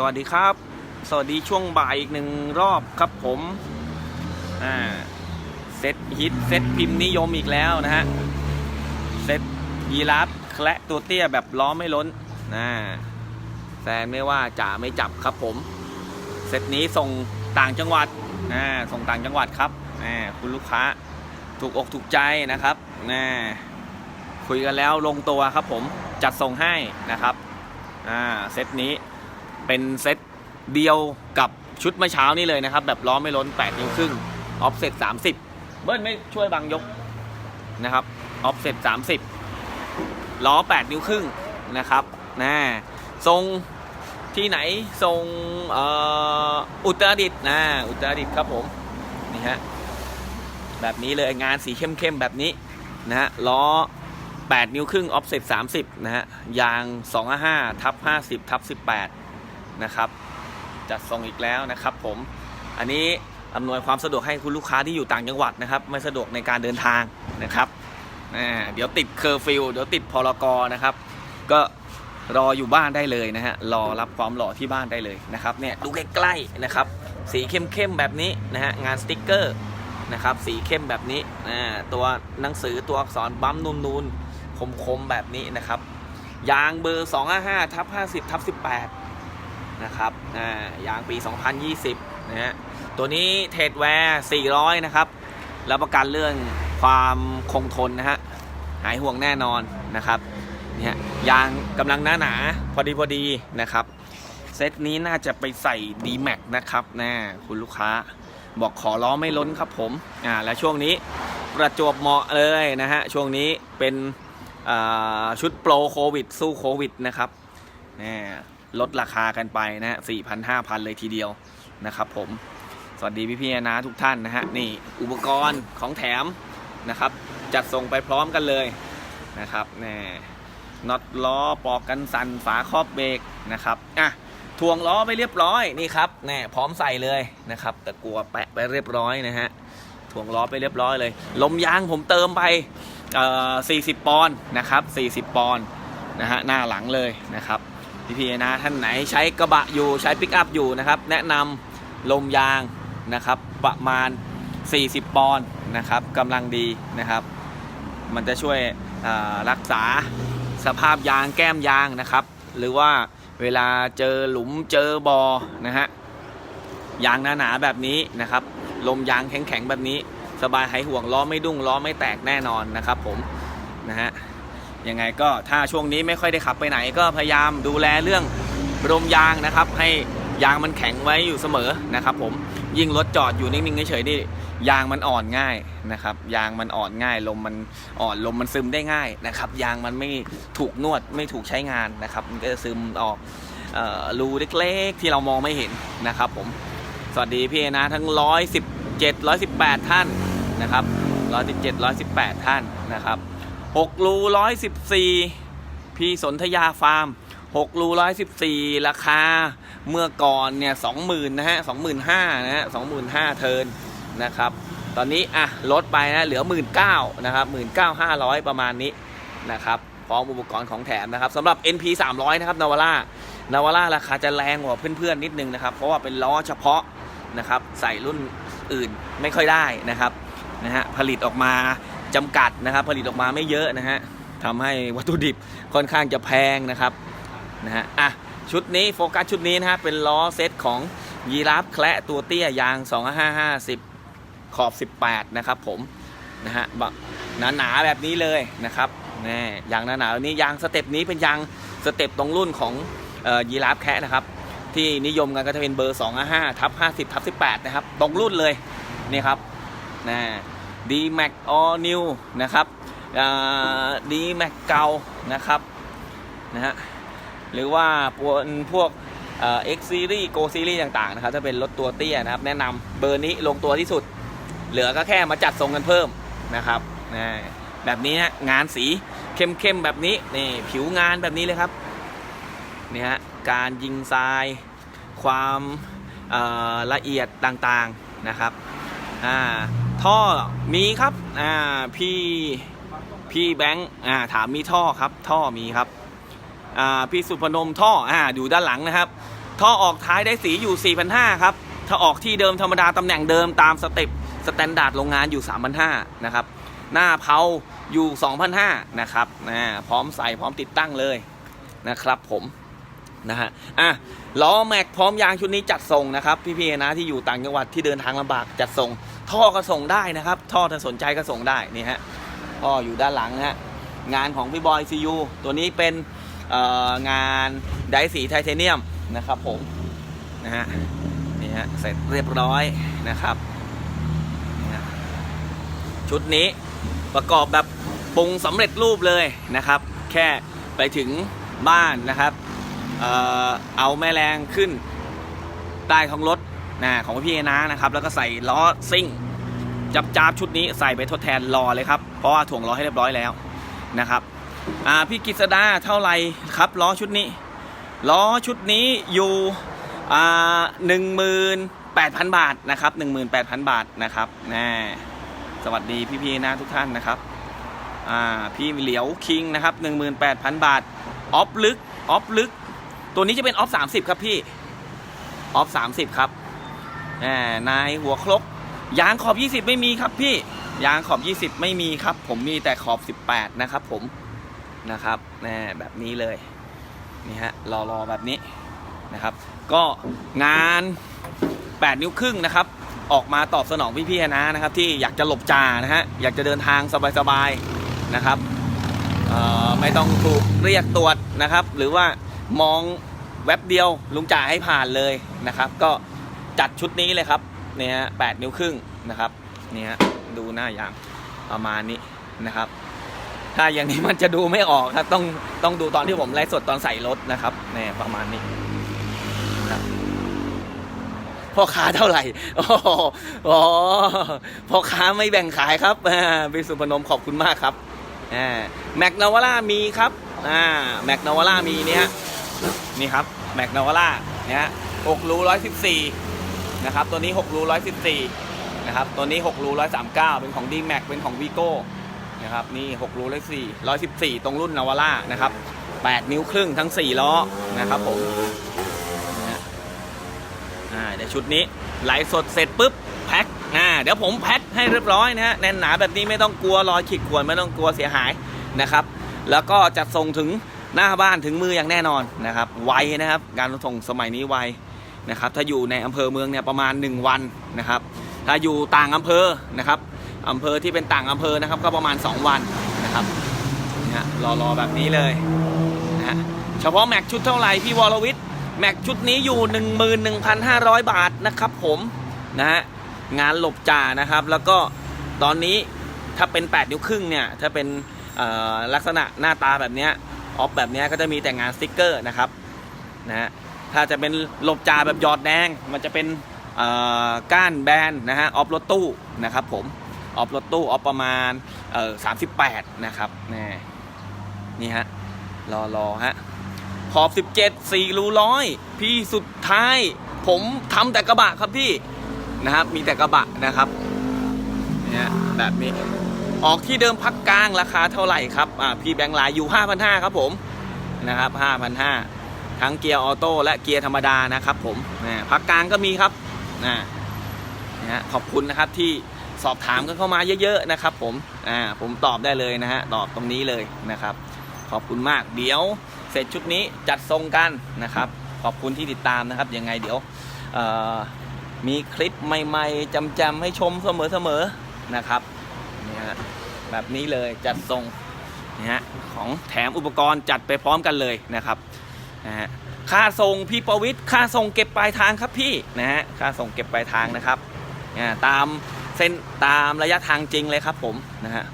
สวัสดีครับ สวัสดีช่วงบ่ายอีกหนึ่งรอบครับผมอ่าเซตฮิตเซตพิมพ์นิยมอีกแล้วนะฮะเซตยีราฟแคละตัวเตี้ยแบบล้อไม่ล้นนะแซนไม่ว่าจ่าไม่จับครับผมเซตนี้ส่งต่างจังหวัดอ่าส่งต่างจังหวัดครับอ่าคุณลูกค้าถูกอกถูกใจนะครับนะคุยกันแล้วลงตัวครับผมจัดส่งให้นะครับอ่าเซตนี้ เป็นเซตเดียวกับชุดเมื่อเช้านี้เลยนะครับ แบบล้อไม่ล้น 8 นิ้วครึ่งออฟเซ็ต30 เบิ้ลไม่ช่วยบังยกนะครับออฟเซ็ต30 ล้อ 8 นิ้วครึ่งนะครับนะทรงที่ไหนทรงอุตรดิตนะอุตรดิตครับผมนี่ฮะแบบนี้เลยงานสีเข้มๆแบบนี้นะฮะล้อ 8 นิ้วครึ่งออฟเซ็ต30 นะฮะยาง 255ทับ50ทับ18 นะครับจัดส่งอีกแล้วนะครับ ผมอันนี้อำนวยความสะดวกให้คุณลูกค้าที่อยู่ต่างจังหวัดนะครับ ไม่สะดวกในการเดินทางนะครับเดี๋ยวติดเคอร์ฟิวเดี๋ยวติดพรกนะครับ ก็รออยู่บ้านได้เลยนะฮะรอรับความหล่อที่บ้านได้เลยนะครับเนี่ยดูใกล้ๆนะครับ สีเข้มๆแบบนี้นะฮะงานสติกเกอร์นะครับ สีเข้มแบบนี้อ่าตัวหนังสือตัวอักษรบั๊มนูนๆคมๆแบบนี้นะครับยางเบอร์255ทับ50ทับ18 นะครับอ่ายางปี 2020 นะฮะ ตัวนี้เทรดแวร์ 400 นะครับแล้วประกันเรื่องความคงทนนะฮะ หายห่วงแน่นอนนะครับเนี่ยยางกำลังหนาหนาๆพอดีพอดีนะครับ เซตนี้น่าจะไปใส่ d m a x นะครับนะคุณลูกค้าบอกขอล้อไม่ล้นครับผม อ่า แล้วช่วงนี้ประจวบเหมาะเลยนะฮะ ช่วงนี้เป็นชุดโปรโควิด สู้โควิดนะครับนี่ ลดราคากันไปนะฮะสี่พันห้าพันเลยทีเดียวนะครับผม สวัสดีพี่พี่นะทุกท่านนะฮะนี่อุปกรณ์ของแถมนะครับ จัดส่งไปพร้อมกันเลยนะครับแน่น็อตล้อปอกกันสั่นฝาครอบเบรกนะครับอะทวงล้อไปเรียบร้อยนี่ครับแน่พร้อมใส่เลยนะครับ แต่กลัวแปะไปเรียบร้อยนะฮะทวงล้อไปเรียบร้อยเลย ลมยางผมเติมไปเอ่อ40 ปอนด์นะครับ 40 ปอนด์นะฮะหน้าหลังเลยนะครับ พี่พีนะท่านไหนใช้กระบะอยู่ใช้ปิกอัพอยู่นะครับแนะนำลมยางนะครับประมาณ 40 ปอนด์นะครับกำลังดีนะครับ มันจะช่วยรักษาสภาพยางแก้มยางนะครับ หรือว่าเวลาเจอหลุมเจอบอนะฮะยางหนาๆแบบนี้นะครับ ลมยางแข็งๆแบบนี้ สบายหายห่วงล้อไม่ดุ้งล้อไม่แตกแน่นอนนะครับผมนะฮะ ยังไงก็ถ้าช่วงนี้ไม่ค่อยได้ขับไปไหน ก็พยายามดูแลเรื่องลมยางนะครับ ให้ยางมันแข็งไว้อยู่เสมอนะครับ ผมยิ่งรถจอดอยู่นิ่งๆเฉยๆนี่ยางมันอ่อนง่ายนะครับ ยางมันอ่อนง่าย ลมมันอ่อนลมมันซึมได้ง่ายนะครับ ยางมันไม่ถูกนวดไม่ถูกใช้งานนะครับ มันก็จะซึมออกรูเล็กๆ ที่เรามองไม่เห็นนะครับ ผมสวัสดีพี่นะทั้ง 117 118 ท่านนะครับ 117 118 ท่านนะครับ 6รู114 พี่สนธยาฟาร์ม6รู114 ราคาเมื่อก่อนเนี่ย20,000นะฮะ25,000นะฮะ25,000เทินนะครับ ตอนนี้อะลดไปนะเหลือ 19,000นะครับ19,500 ประมาณนี้นะครับพร้อมอุปกรณ์ของแถมนะครับสำหรับ NP 300นะครับนาวาร่านาวาร่าราคาจะแรงกว่าเพื่อนๆนิดนึงนะครับ เพราะว่าเป็นล้อเฉพาะนะครับ ใส่รุ่นอื่นไม่ค่อยได้นะครับนะฮะผลิตออกมา จำกัดนะครับ ผลิตออกมาไม่เยอะนะฮะทำให้วัตถุดิบค่อนข้างจะแพงนะครับนะฮะอะชุดนี้โฟกัสชุดนี้นะฮะเป็นล้อเซตของยีราฟแคละตัวเตี้ยยาง 2550 ขอบ 18 นะครับผมนะฮะแบบหนาๆแบบนี้เลยนะครับนี่ยางหนาๆแบบนี้ยางสเต็ปนี้เป็นยางสเต็ปตรงรุ่นของออยีราฟแคะนะครับ ที่นิยมกันก็จะเป็นเบอร์ 255ทับ50ทับ18 นะครับ ตรงรุ่นเลยนี่ครับนะ ดีแม็กออนิวนะครับดีแม็กเกานะครับนะฮะหรือว่าพวกพวกเอ็กซีรีส์โกซีรีส์ต่างๆนะครับถ้าเป็นรถตัวเตี้ยนะครับ แนะนำเบอร์นี้ลงตัวที่สุด เหลือก็แค่มาจัดทรงกันเพิ่มนะครับนะแบบนี้นะงานสีเข้มๆแบบนี้นี่ผิวงานแบบนี้เลยครับนี่ฮะการยิงทราย ความละเอียดต่างๆนะครับอ่า ท่อมีครับอ่าพี่พี่แบงค์อ่าถามมีท่อครับ ท่อมีครับอ่าพี่สุพนมท่ออ่าอยู่ด้านหลังนะครับ ท่อออกท้ายได้สีอยู่ 4,500 ครับ ถ้าออกที่เดิมธรรมดาตำแหน่งเดิมตามสเต็ปสแตนดาร์ดโรงงานอยู่ 3,500 นะครับ หน้าเพาอยู่ 2,500 นะครับนะพร้อมใส่พร้อมติดตั้งเลยนะครับผมนะฮะอะล้อแม็กพร้อมยางชุดนี้จัดส่งนะครับ พี่ๆนะที่อยู่ต่างจังหวัดที่เดินทางลำบากจัดส่ง ท่อก็ส่งได้นะครับ ท่อถ้าสนใจก็ส่งได้นี่ฮะท่ออยู่ด้านหลังนะฮะงานของพี่บอยซียูตัวนี้เป็นงานไดสีไทเทเนียมนะครับผมนะฮะนี่ฮะเสร็จเรียบร้อยนะครับ ชุดนี้ประกอบแบบปรุงสำเร็จรูปเลยนะครับ แค่ไปถึงบ้านนะครับ เอ่อเอาแม่แรงขึ้นใต้ท้องรถ นะของพี่นะนะครับแล้วก็ใส่ล้อซิ่งจับจาบชุดนี้ใส่ไปทดแทนรอเลยครับ เพราะว่าถ่วงล้อให้เรียบร้อยแล้วนะครับพี่กิษดาเท่าไหร่ครับล้อชุดนี้ล้อชุดนี้อยู่หนึ่งหมื่นแปดพันบาทนะครับหนึ่งหมื่นแปดพันบาทนะครับน่สวัสดีพี่ๆนะทุกท่านนะครับพี่เหลียวคิงนะครับหนึ่งหมื่นแปดพันบาทออฟลึกออฟลึก ตัวนี้จะเป็นออฟสามสิบครับพี่ออฟสามสิบครับ นายหัวครกยางขอบ 20 ไม่มีครับพี่ยางขอบ 20 ไม่มีครับ ผมมีแต่ขอบ 18 นะครับ ผมนะครับแน่แบบนี้เลยนี่ฮะรอรอแบบนี้นะครับ ก็งาน 8 นิ้วครึ่งนะครับ ออกมาตอบสนองพี่ๆนะนะครับ ที่อยากจะหลบจ่านะฮะอยากจะเดินทางสบายๆนะครับไม่ต้องถูกเรียกตรวจนะครับ หรือว่ามองแว็บเดียวลุงจ่าให้ผ่านเลยนะครับ ก็ จัดชุดนี้เลยครับเนี่ยฮะแปดนิ้วครึ่งนะครับเนี่ฮะดูหน้ายางประมาณนี้นะครับ ถ้าอย่างนี้มันจะดูไม่ออกครับต้องต้องดูตอนที่ผมไลฟ์สดตอนใส่รถนะครับเนี่ยประมาณนี้พ่อค้าเท่าไหร่โอ้โหอ๋อพ่อค้าไม่แบ่งขายครับอ่าพี่สุพนมขอบคุณมากครับอ่าแม็กนาวล่ามีครับอ่าแม็กนาวล่ามีเนี่ยนี่ครับแม็กนาวล่าเนี่ยหกรูร้อยสิบสี่ นะครับตัวนี้6รู114นะครับตัวนี้6รู139 เป็นของ d m a x เป็นของ Vigo นะครับนี่6รู104 114 ตรงรุ่นนาวาร่านะครับ8 นิ้วครึ่งทั้ง 4 ล้อนะครับผมอ่าเดี๋ยวชุดนี้ไหลสดเสร็จปุ๊บแพ็คอ่าเดี๋ยวผมแพ็คให้เรียบร้อยนะฮะแน่นหนาแบบนี้ไม่ต้องกลัวรอยขีดข่วนไม่ต้องกลัวเสียหายนะครับ แล้วก็จะส่งถึงหน้าบ้านถึงมืออย่างแน่นอนนะครับ ไวนะครับ การส่งสมัยนี้ไว นะครับถ้าอยู่ในอำเภอเมืองเนี่ยประมาณ 1 วันนะครับ ถ้าอยู่ต่างอำเภอนะครับอำเภอที่เป็นต่างอำเภอนะครับก็ประมาณ 2 วันนะครับนะฮะรอรอแบบนี้เลยนะฮะเฉพาะแม็กชุดเท่าไหร่พี่วรวิทย์แม็กชุดนี้อยู่ 11,500 บาทนะครับผมนะฮะงานหลบจ่านะครับ แล้วก็ตอนนี้ถ้าเป็น 8 นิ้วครึ่งเนี่ยถ้าเป็นลักษณะหน้าตาแบบนี้ออฟแบบนี้ก็จะมีแต่งานสติกเกอร์นะครับ นะฮะถ้าจะเป็นหลบจ่าแบบหยอดแดง มันจะเป็นก้านแบนนะฮะออฟรถตู้นะครับผมออฟรถตู้ออฟประมาณสามสิบแปดนะครับนี่นี่ฮะรอรอฮะขอบสิบเจ็ดสี่รูร้อยพี่สุดท้าย ผมทำแต่กระบะครับพี่นะครับมีแต่กระบะนะครับเนี่ยแบบนี้ออกที่เดิมพักกลางราคาเท่าไหร่ครับอ่าพี่แบงค์ลน์อยู่5,500ครับผมนะครับ5,500 ทั้งเกียร์ออโต้และเกียร์ธรรมดานะครับผมนะพักกลางก็มีครับนะนะฮะขอบคุณนะครับที่สอบถามกันเข้ามาเยอะๆนะครับ ผมอ่าผมตอบได้เลยนะฮะตอบตรงนี้เลยนะครับ ขอบคุณมากเดี๋ยวเสร็จชุดนี้จัดทรงกันนะครับ ขอบคุณที่ติดตามนะครับยังไงเดี๋ยวเอ่อมีคลิปใหม่ๆจำๆให้ชมเสมอๆนะครับนี่ฮะแบบนี้เลยจัดทรงนี่ฮะของแถมอุปกรณ์จัดไปพร้อมกันเลยนะครับ นะฮะค่าส่งพี่ประวิทย์ค่าส่งเก็บปลายทางครับพี่นะฮะค่าส่งเก็บปลายทางนะครับอ่าตามเส้นตามระยะทางจริงเลยครับผมนะฮะ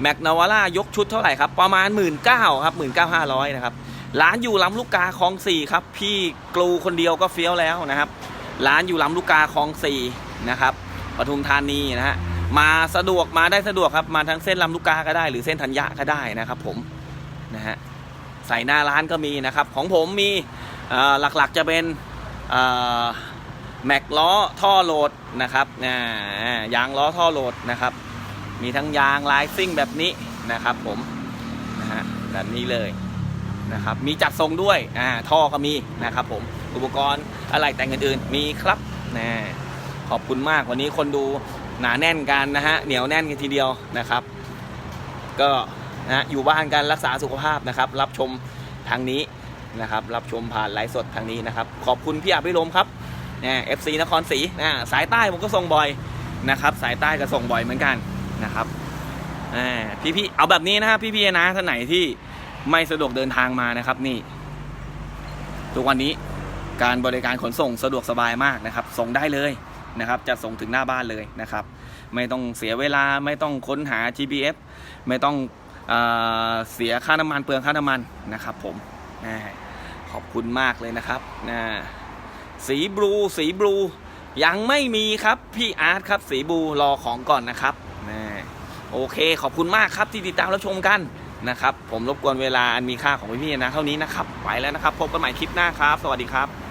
แมกนาวาร่ายกชุดเท่าไหร่ครับ ประมาณ 1 9ื่นครับหมื่นเก้าห้าร้อยนะครับร้านอยู่ลำลูกกาคลองสี่ครับ พี่กลูคนเดียวก็เฟี้ยวแล้วนะครับ ร้านอยู่ลำลูกกาคลองสี่นะครับปทุมธานีนะฮะมาสะดวกมาได้สะดวกครับ มาทั้งเส้นลำลูกกาก็ได้ หรือเส้นธัญญะก็ได้นะครับผมนะฮะ ใส่หน้าร้านก็มีนะครับ ของผมมีหลักๆจะเป็นแม็กล้อท่อโหลดนะครับยางล้อท่อโหลดนะครับ มีทั้งยางลายซิ่งแบบนี้นะครับผมนะฮะแบบนี้เลยนะครับ มีจัดทรงด้วยอ่าท่อก็มีนะครับผมอุปกรณ์อะไรแต่งอื่นๆมีครับนะขอบคุณมากวันนี้คนดูหนาแน่นกันนะฮะเหนียวแน่นกันทีเดียวนะครับ ก็ นะอยู่บ้านกันรักษาสุขภาพนะครับ รับชมทางนี้นะครับ รับชมผ่านไลฟ์สดทางนี้นะครับ ขอบคุณพี่อาภิรมครับเนี่ยเอฟซีนครศรีนะสายใต้ผมก็ส่งบ่อยนะครับ สายใต้ก็ส่งบ่อยเหมือนกันนะครับอ่พี่ๆเอาแบบนี้นะครับพี่ๆนะท่านไหนที่ไม่สะดวกเดินทางมานะครับนี่ ทุกวันนี้การบริการขนส่งสะดวกสบายมากนะครับ ส่งได้เลยนะครับจะส่งถึงหน้าบ้านเลยนะครับ ไม่ต้องเสียเวลาไม่ต้องค้นหา GPS ไม่ต้อง เเสียค่าน้ำมันเปลืองค่าน้ำมันนะครับผมขอบคุณมากเลยนะครับสีบลูสีบลูยังไม่มีครับพี่อาร์ตครับสีบลูรอของก่อนนะครับโอเคขอบคุณมากครับที่ติดตามรับชมกันนะครับ ผมรบกวนเวลาอันมีค่าของพี่ๆนะเท่านี้นะครับไปแล้วนะครับ พบกันใหม่คลิปหน้าครับ สวัสดีครับ